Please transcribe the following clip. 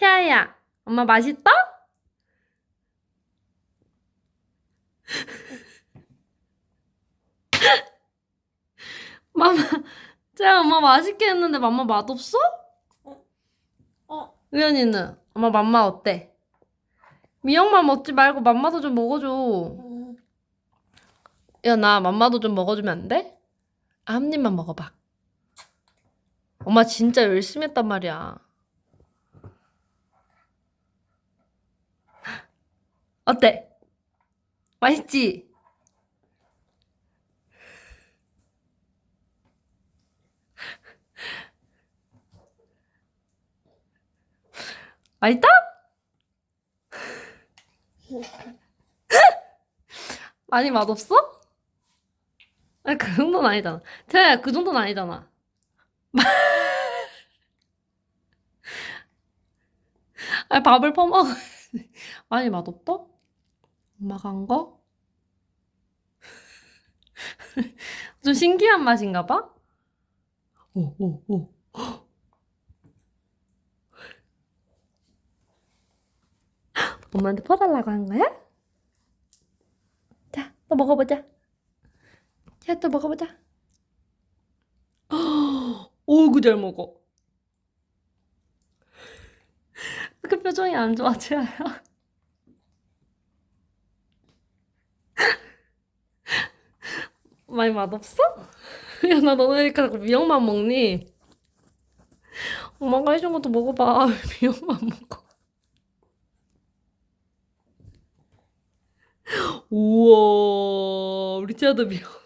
태아야, 엄마 맛있다? 맘마, 태아 엄마 맛있게 했는데 맘마 맛없어? 어. 우연이는 엄마 맘마 어때? 미역만 먹지 말고 맘마도 좀 먹어줘. 음. 야, 나 맘마도 좀 먹어주면 안 돼? 아, 한 입만 먹어봐. 엄마 진짜 열심히 했단 말이야. 어때? 맛있지? 맛있다? 많이 맛없어? 아니, 그 정도는 아니잖아. 태아야, 그 정도는 아니잖아. 아니, 밥을 퍼먹어. 많이 맛없다? 엄마가 한 거? 좀 신기한 맛인가 봐? 오, 오, 오. 엄마한테 퍼달라고 한 거야? 자, 또 먹어보자. 자, 또 먹어보자. 오구 잘 먹어. 그 표정이 안 좋아, 지아야. 많이 맛없어? 야, 나 너네 이렇게 자꾸 미역만 먹니? 엄마가 해준 것도 먹어봐. 왜 미역만 먹어. 우와, 우리 티아도 미역.